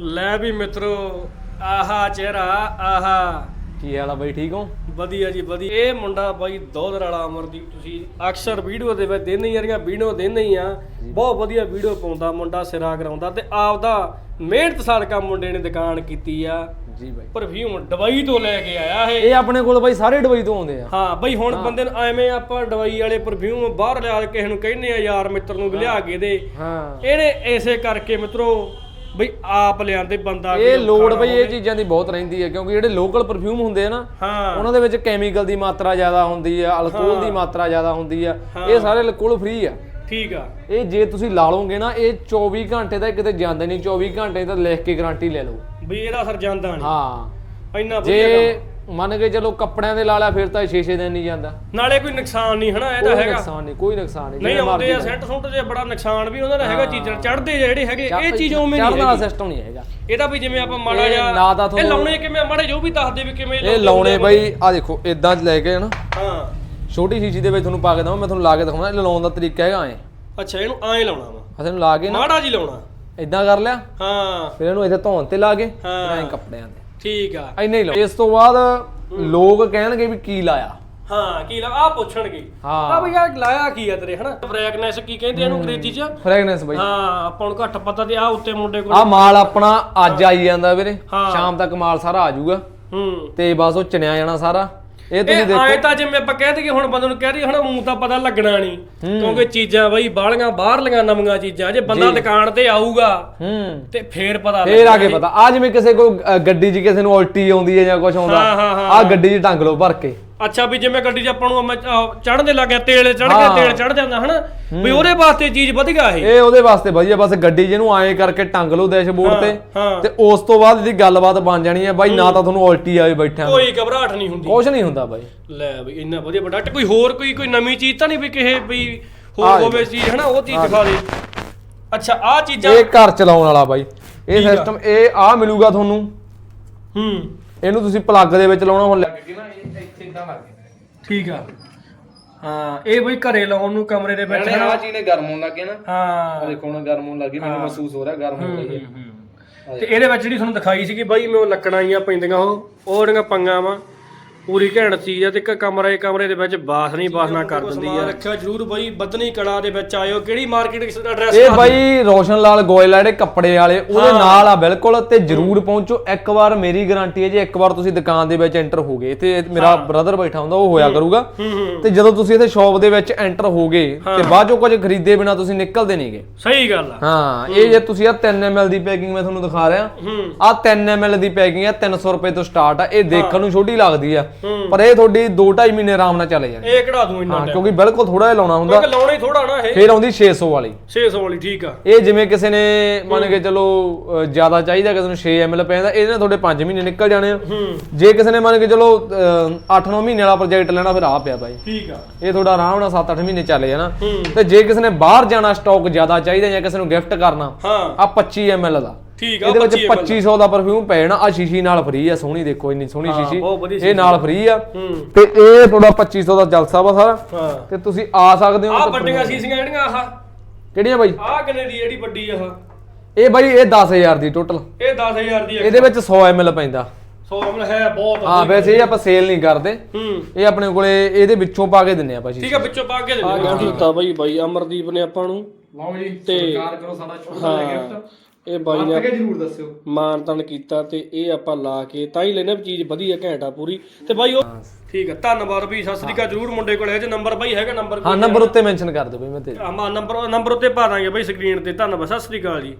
ਲੈ ਵੀ ਮਿੱਤਰੋ ਆਹਾ ਚਿਹਰਾ ਆਹਾ। ਕੀ ਹਾਲ ਆ ਬਾਈ ਠੀਕ ਹੋ? ਵਧੀਆ ਜੀ ਵਧੀਆ। ਇਹ ਮੁੰਡਾ ਬਾਈ ਦੋਦਰ ਵਾਲਾ ਅਮਰਦੀਪ ਤੁਸੀਂ ਅਕਸਰ ਵੀਡੀਓ ਦੇ ਵਿੱਚ ਦਿਨ ਹੀ ਜਿਹੜੀਆਂ ਵੀਡੀਓ ਦਿਨ ਹੀ ਆ। ਬਹੁਤ ਵਧੀਆ ਵੀਡੀਓ ਪਾਉਂਦਾ ਮੁੰਡਾ ਸਿਰਾ ਕਰਾਉਂਦਾ ਤੇ ਆਪਦਾ ਮਿਹਨਤ ਸਦਕਾ ਮੁੰਡੇ ਨੇ ਦੁਕਾਨ ਕੀਤੀ ਆ। ਜੀ ਬਾਈ। ਪਰਫਿਊਮ ਦਵਾਈ ਤੋਂ ਲੈ ਕੇ ਆਇਆ ਇਹ। ਇਹ ਆਪਣੇ ਕੋਲ ਬਾਈ ਸਾਰੇ ਦੁਬਈ ਤੋਂ ਆਉਂਦੇ ਆ। ਹਾਂ ਬਈ ਹੁਣ ਬੰਦੇ ਨੂੰ ਐਵੇਂ ਆਪਾਂ ਦਵਾਈ ਵਾਲੇ ਪਰਫਿਊਮ ਬਾਹਰ ਲਿਆ ਕੇ ਕਿਸੇ ਨੂੰ ਕਹਿੰਦੇ ਆ ਯਾਰ ਮਿੱਤਰ ਨੂੰ ਵੀ ਲਿਆ ਕੇ ਦੇ। ਹਾਂ। ਇਹਨੇ ਐਸੇ ਕਰਕੇ ਮਿੱਤਰੋ ਬਈ ਆਪ ਲਿਆਂਦੇ ਬੰਦਾ ਇਹ ਲੋੜ ਬਈ ਇਹ। ਚੀਜ਼ਾਂ ਦੀ ਬਹੁਤ ਰਹਿੰਦੀ ਹੈ ਕਿਉਂਕਿ ਜਿਹੜੇ ਲੋਕਲ ਪਰਫਿਊਮ ਹੁੰਦੇ ਆ ਨਾ ਉਹਨਾਂ ਦੇ ਵਿੱਚ ਕੈਮੀਕਲ ਦੀ ਮਾਤਰਾ ਜ਼ਿਆਦਾ ਹੁੰਦੀ ਆ ਅਲਕੋਹਲ ਦੀ ਮਾਤਰਾ ਜ਼ਿਆਦਾ ਹੁੰਦੀ ਆ ਇਹ ਸਾਰੇ ਅਲਕੋਹਲ ਫ੍ਰੀ ਆ। ਠੀਕ ਆ। ਇਹ ਜੇ ਤੁਸੀਂ ਲਾ ਲਓਗੇ ਨਾ ਇਹ 24 ਘੰਟੇ ਦਾ ਕਿਤੇ ਜਾਂਦੇ ਨਹੀਂ 24 ਘੰਟੇ ਤਾਂ ਲਿਖ ਕੇ ਗਾਰੰਟੀ ਲੈ ਲਓ। ਵੀ ਇਹਦਾ ਅਸਰ ਜਾਂਦਾ ਨਹੀਂ। ਹਾਂ। ਇੰਨਾ ਵਧੀਆ ਜੇ ਮੰਨ ਕੇ ਚਲੋ ਕੱਪੜਿਆਂ ਦੇ ਲਾ ਲਿਆ ਫਿਰ ਤਾਂ 6-6 ਦਿਨ ਨਹੀਂ ਜਾਂਦਾ। ਨਾਲੇ ਕੋਈ ਨੁਕਸਾਨ ਨਹੀਂ ਹਨਾ ਇਹਦਾ ਕੋਈ ਹੈਗਾ। ਨੁਕਸਾਨ ਨਹੀਂ ਕੋਈ ਨੁਕਸਾਨ ਨਹੀਂ ਨਹੀਂ ਆਉਂਦੇ ਆ ਸੈੱਟ ਸੁੱਟ ਜੇ ਬੜਾ ਨੁਕਸਾਨ ਵੀ ਉਹਨਾਂ ਦਾ ਹੈਗਾ ਚੀਜ਼ਾਂ ਚੜਦੇ ਜਿਹੜੇ ਹੈਗੇ ਇਹ ਚੀਜ਼ ਉਵੇਂ ਨਹੀਂ ਹੈਗੀ। ਸਿਸਟਮ ਨਹੀਂ ਹੈਗਾ। ਇਹਦਾ ਵੀ ਜਿਵੇਂ ਆਪਾਂ ਮਾੜਾ ਇਹ ਨਾ ਤਾਂ ਇਹ ਲਾਉਣੇ ਕਿਵੇਂ ਮਾੜੇ ਜੋ ਵੀ ਦੱਸ ਦੇ ਵੀ ਕਿਵੇਂ ਇਹ ਲਾਉਣੇ ਬਾਈ ਆ ਦੇਖੋ ਇਦਾਂ ਲੈ ਕੇ ਨਾ ਹਾਂ। ਛੋਟੀ ਸ਼ੀਸ਼ੀ ਦੇ ਵਿੱਚ ਤੁਹਾਨੂੰ ਪਾ ਕੇ ਦਵਾਂ ਮੈਂ ਤੁਹਾਨੂੰ ਲਾ ਕੇ ਦਿਖਾਉਣਾ ਇਹ ਲਾਉਣ ਦਾ ਤਰੀਕਾ ਹੈਗਾ ਐ। ਅੱਛਾ ਇਹਨੂੰ ਐਂ ਲਾਉਣਾ ਵਾ। ਅਸੀਂ ਇਹਨੂੰ ਲਾ ਕੇ ਨਾ। ਮਾੜਾ ਜੀ ਲਾਉਣਾ। ਇਦਾਂ ਕਰ ਲਿਆ। ਹਾਂ। ਫਿਰ ਇਹਨੂੰ ਇੱਥੇ ਧੌਣ ਤੇ ਲਾ ਕੇ ਹਾਂ। ਐਂ ਕੱਪੜਿਆਂ ਤੇ ਠੀਕ ਆ। ਇੰਨੇ ਹੀ ਲਾਓ ਇਸ ਤੋਂ ਬਾਅਦ ਲੋਕ ਕਹਿਣਗੇ ਵੀ ਕੀ ਲਾਇਆ। ਹਾਂ ਕੀ ਲਾ ਆ ਪੁੱਛਣਗੇ। ਹਾਂ। ਆ ਬਈ ਯਾਰ ਲਾਇਆ ਕੀ ਆ ਤੇਰੇ ਹਨਾ? ਫ੍ਰੈਗਨੈਂਸ ਕੀ ਕਹਿੰਦੇ ਇਹਨੂੰ ਅੰਗਰੇਜ਼ੀ ਚ? ਫ੍ਰੈਗਨੈਂਸ ਬਾਈ। ਹਾਂ ਆਪਾਂ ਨੂੰ ਘੱਟ ਪਤਾ ਤੇ ਆ ਉੱਤੇ ਮੁੰਡੇ ਕੋਲ ਆ ਮਾਲ ਆਪਣਾ ਅੱਜ ਆਈ ਜਾਂਦਾ ਵੀਰੇ। ਹਾਂ। ਸ਼ਾਮ ਤੱਕ ਮਾਲ ਸਾਰਾ ਆ ਜਾਊਗਾ। ਹੂੰ। ਤੇ ਬਸ ਉਹ ਚਣਿਆ ਜਾਣਾ ਸਾਰਾ। ਇਹ ਤੁਸੀਂ ਦੇਖੋ ਆਏ ਤਾਂ ਜਿਵੇਂ ਆਪਾਂ ਕਹਿ ਦਈਏ ਹੁਣ ਬੰਦੇ ਨੂੰ ਕਹਿ ਦਈਏ ਹੁਣ ਮੂੰਹ ਤਾਂ ਪਤਾ ਲੱਗਣਾ ਨਹੀਂ ਕਿਉਂਕਿ ਚੀਜ਼ਾਂ ਬਈ ਬਾਹਲੀਆਂ ਬਾਹਰਲੀਆਂ ਨਵੀਆਂ ਚੀਜ਼ਾਂ ਜੇ ਬੰਦਾ ਦੁਕਾਨ ਤੇ ਆਊਗਾ ਤੇ ਫੇਰ ਪਤਾ ਫੇਰ ਆ ਕੇ ਪਤਾ। ਆ ਜਿਵੇਂ ਕਿਸੇ ਅ, ਗੱਡੀ 'ਚ ਕਿਸੇ ਨੂੰ ਉਲਟੀ ਆਉਂਦੀ ਹੈ ਜਾਂ ਕੁਝ ਆਉਂਦਾ ਆ ਗੱਡੀ 'ਚ ਟੰਗ ਲਓ ਭਰ ਕੇ। ਅੱਛਾ ਵੀ ਜਿਵੇਂ ਗੱਡੀ 'ਚ ਆਪਾਂ ਨੂੰ ਚੜਨ ਦੇ ਲੱਗਿਆ ਤੇਲ ਚੜ ਗਿਆ ਤੇਲ ਚੜ ਜਾਂਦਾ ਹਨਾ? ਵੀ ਉਹਦੇ ਵਾਸਤੇ ਚੀਜ਼ ਵਧੀਆ ਇਹ। ਇਹ ਉਹਦੇ ਵਾਸਤੇ ਵਧੀਆ ਬਸ ਗੱਡੀ ਜਿਹਨੂੰ ਐਂ ਕਰਕੇ ਟੰਗ ਲਓ ਡੈਸ਼ਬੋਰਡ ਤੇ ਤੇ ਉਸ ਤੋਂ ਬਾਅਦ ਇਹਦੀ ਗੱਲਬਾਤ ਬਣ ਜਾਣੀ ਹੈ ਬਾਈ ਨਾ ਤਾਂ ਤੁਹਾਨੂੰ ਉਲਟੀ ਆਵੇ ਬੈਠਿਆਂ। ਕੋਈ ਘਬਰਾਹਟ ਨਹੀਂ ਹੁੰਦੀ। ਕੁਛ ਨਹੀਂ ਹੁੰਦਾ ਬਾਈ। ਲੈ ਬਈ ਇੰਨਾ ਵਧੀਆ ਪ੍ਰੋਡਕਟ ਕੋਈ ਹੋਰ ਕੋਈ ਕੋਈ ਨਵੀਂ ਚੀਜ਼ ਤਾਂ ਨਹੀਂ ਵੀ ਕਿਸੇ ਵੀ ਹੋਰ ਹੋਵੇ ਚੀਜ਼ ਹਨਾ ਉਹ ਚੀਜ਼ ਦਿਖਾ ਦੇ। ਅੱਛਾ ਆ ਚੀਜ਼ਾਂ ਇਹ ਘਰ ਚਲਾਉਣ ਵਾਲਾ ਬਾਈ। ਇਹ ਸਿਸਟਮ ਇਹ ਆ ਮਿਲੂਗਾ ਤੁਹਾਨੂੰ। ਹੂੰ। ਇਹਨੂੰ ਤੁਸੀਂ ਪਲੱਗ ਦੇ ਵਿੱਚ ਲਾਉਣਾ ਹੁਣ ਲੱਗ ਕੇ ਨਾ ਇਹ ਇਦਾਂ ਲੱਗ ਠੀਕ ਆ। ਹਾਂ ਇਹ ਬਈ ਘਰੇ ਲਾਉਣ ਨੂੰ ਕਮਰੇ ਦੇ ਵਿੱਚ ਹਨਾ। ਆ ਚੀਜ਼ ਨੇ ਗਰਮ ਹੋਣ ਲੱਗੇ ਨਾ। ਹਾਂ। ਦੇਖੋ ਹੁਣ ਗਰਮ ਹੋਣ ਲੱਗੀ ਮੈਨੂੰ ਮਹਿਸੂਸ ਹੋ ਰਿਹਾ ਗਰਮ ਹੋਣ ਲੱਗੀ ਤੇ ਇਹਦੇ ਵਿੱਚ ਜਿਹੜੀ ਤੁਹਾਨੂੰ ਦਿਖਾਈ ਸੀਗੀ ਬਾਈ ਮੈਂ ਉਹ ਲੱਕੜਾਂ ਆਈਆਂ ਪੈਂਦੀਆਂ ਉਹ ਉਹ ਜਿਹੜੀਆਂ ਪੰਗਾਂ ਵਾ। ਪੂਰੀ ਘੈਂਟ ਚੀਜ਼ ਆ ਤੇ ਇੱਕ ਕਮਰੇ ਕਮਰੇ ਦੇ ਵਿੱਚ ਬਾਸ ਨਹੀਂ ਬਾਸਨਾ ਕਰ ਦਿੰਦੀ ਆ। ਰੱਖਿਆ ਜਰੂਰ ਬਾਈ ਬਦਨੀ ਕਲਾ ਦੇ ਵਿੱਚ ਆਇਓ। ਕਿਹੜੀ ਮਾਰਕੀਟ ਦਾ ਐਡਰੈਸ ਇਹ ਬਾਈ ਰੋਸ਼ਨ ਲਾਲ ਗੋਇਲ ਆ ਜਿਹੜੇ ਕੱਪੜੇ ਵਾਲੇ ਉਹਦੇ ਨਾਲ ਆ ਬਿਲਕੁਲ ਤੇ ਜਰੂਰ ਪਹੁੰਚੋ। ਇੱਕ ਵਾਰ ਮੇਰੀ ਗਾਰੰਟੀ ਹੈ ਜੇ ਇੱਕ ਵਾਰ ਤੁਸੀਂ ਦੁਕਾਨ ਦੇ ਵਿੱਚ ਐਂਟਰ ਹੋ ਗਏ। ਤੇ ਮੇਰਾ ਬ੍ਰਦਰ ਬੈਠਾ ਹੁੰਦਾ ਉਹ ਹੋਇਆ ਕਰੂਗਾ। ਹੂੰ ਹੂੰ। ਤੇ ਜਦੋਂ ਤੁਸੀਂ ਇਹਦੇ ਸ਼ਾਪ ਦੇ ਵਿੱਚ ਐਂਟਰ ਹੋ ਗਏ ਤੇ ਬਾਅਦ ਚੋਂ ਕੁਝ ਖਰੀਦੇ ਬਿਨਾ ਤੁਸੀਂ ਨਿਕਲਦੇ ਨਹੀਂਗੇ ਸਹੀ ਗੱਲ ਆ। ਹਾਂ ਇਹ ਜੇ ਤੁਸੀਂ ਆ 3 ml ਦੀ ਪੈਕਿੰਗ ਮੈਂ ਤੁਹਾਨੂੰ ਦਿਖਾ ਰਿਹਾ। ਆ 3 ml ਦੀ ਪੈਕਿੰਗ ਆ 300 ਰੁਪਏ ਤੋਂ ਸਟਾਰਟ ਆ। ਇਹ ਦੇਖਣ ਨੂੰ ਛੋਟੀ ਲੱਗਦੀ ਆ। ਪਰ ਇਹ ਤੁਹਾਡੀ 2.5 ਮਹੀਨੇ ਆਰਾਮ ਨਾਲ ਚੱਲੇ ਜਾਣੀ। ਇਹ ਕਢਾ ਦੂੰ ਇੰਨਾ ਹਾਂ ਕਿਉਂਕਿ ਬਿਲਕੁਲ ਥੋੜਾ ਜਿਹਾ ਲਾਉਣਾ ਹੁੰਦਾ। ਕਿਉਂਕਿ ਲਾਉਣਾ ਹੀ ਥੋੜਾ ਨਾ ਇਹ। ਫਿਰ ਆਉਂਦੀ 600 ਵਾਲੀ। 600 ਵਾਲੀ ਠੀਕ ਆ। ਇਹ ਜਿਵੇਂ ਕਿਸੇ ਨੇ ਮੰਨ ਕੇ ਚਲੋ ਜ਼ਿਆਦਾ ਚਾਹੀਦਾ ਕਿਸੇ ਨੂੰ 6 ml ਪੈਂਦਾ ਇਹਦੇ ਨਾਲ ਤੁਹਾਡੇ 5 ਮਹੀਨੇ ਨਿਕਲ ਜਾਣੇ ਆ। ਜੇ ਕਿਸੇ ਨੇ ਮੰਨ ਕੇ ਚਲੋ 8-9 ਮਹੀਨੇ ਵਾਲਾ ਪ੍ਰੋਜੈਕਟ ਲੈਣਾ ਫਿਰ ਆ ਪਿਆ ਬਾਈ। ਠੀਕ ਆ। ਇਹ ਤੁਹਾਡਾ ਆਰਾਮ ਨਾਲ 7-8 ਮਹੀਨੇ ਚੱਲੇ ਜਾਣਾ। ਤੇ ਜੇ ਕਿਸੇ ਨੇ ਬਾਹਰ ਜਾਣਾ ਸਟਾਕ ਜ਼ਿਆਦਾ ਚਾਹੀਦਾ ਜਾਂ ਕਿਸੇ ਨੂੰ ਗਿਫਟ ਕਰਨਾ ਹਾਂ। ਆ 25 ml ਦਾ। ਠੀਕ ਆ ਇਹਦੇ ਵਿੱਚ 25 2500 ਦਾ ਪਰਫਿਊਮ ਪੈ ਜਾਣਾ। ਆ ਸ਼ੀਸ਼ੀ ਨਾਲ ਫ੍ਰੀ ਆ ਸੋਹਣੀ ਦੇਖੋ ਇੰਨੀ ਸੋਹਣੀ ਸ਼ੀਸ਼ੀ। ਇਹ ਨਾਲ ਫ੍ਰੀ ਆ। ਤੇ ਇਹ ਤੁਹਾਡਾ 2500 ਦਾ ਜਲਸਾ ਵਾ ਸਾਰਾ। ਤੇ ਤੁਸੀਂ ਆ ਸਕਦੇ ਹੋ ਆ ਵੱਡੀਆਂ ਸੀਸੀਆਂ ਜਿਹੜੀਆਂ ਆਹ। ਕਿਹੜੀਆਂ ਬਾਈ? ਆ ਕਿੰਨੇ ਦੀ ਜਿਹੜੀ ਵੱਡੀ ਆ ਇਹ ਬਾਈ ਇਹ 10000 ਦੀ ਟੋਟਲ ਇਹ 10000 ਦੀ ਹੈ ਇਹਦੇ ਵਿੱਚ 100 ml ਪੈਂਦਾ। 100 ਮਲ ਹੈ ਬਹੁਤ ਆ। ਹਾਂ ਵੈਸੇ ਇਹ ਆਪਾਂ ਸੇਲ ਨਹੀਂ ਕਰਦੇ। ਹੂੰ। ਇਹ ਆਪਣੇ ਕੋਲੇ ਇਹਦੇ ਵਿੱਚੋਂ ਪਾ ਕੇ ਦਿੰਨੇ ਆ ਭਾਜੀ ਠੀਕ ਆ ਵਿੱਚੋਂ ਪਾ ਕੇ ਦੇ ਆ ਗਿਫਟ ਦਿੱਤਾ ਬਾਈ ਬਾਈ ਅਮਰਦੀਪ ਨੇ ਆਪਾਂ ਨੂੰ। ਲਓ ਜੀ ਤੇ ਕਰੋ ਸਾਡਾ ਛੋਟਾ ਹਾਂ। ਇਹ ਬਾਈ ਨੇ ਜਰੂਰ ਦੱਸਿਓ। ਮਾਨਤਨ ਕੀਤਾ ਤੇ ਇਹ ਆਪਾਂ ਲਾ ਕੇ ਤਾਂ ਹੀ ਲੈਣਾ ਵੀ ਚੀਜ਼ ਵਧੀਆ ਘੈਂਟ ਆ ਪੂਰੀ। ਤੇ ਬਾਈ ਉਹ ਠੀਕ ਆ ਧੰਨਵਾਦ ਵੀ ਸਤਿ ਸ੍ਰੀ ਅਕਾਲ ਜਰੂਰ ਮੁੰਡੇ ਕੋਲ। ਹੈ ਜੇ ਨੰਬਰ ਬਾਈ ਹੈਗਾ ਨੰਬਰ ਹਾਂ ਨੰਬਰ ਉੱਤੇ ਮੈਂਸ਼ਨ ਕਰ ਦਿਓ ਬਈ ਮੈਂ ਤੇ ਨੰਬਰ ਨੰਬਰ ਉੱਤੇ ਪਾ ਦਾਂਗੇ ਬਾਈ ਸਕਰੀਨ ਤੇ। ਧੰਨਵਾਦ ਸਤਿ ਸ੍ਰੀ ਅਕਾਲ ਜੀ।